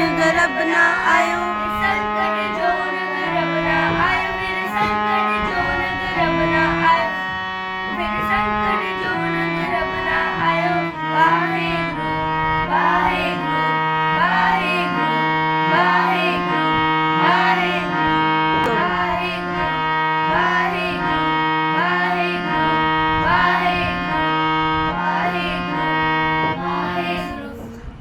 गलबना आयो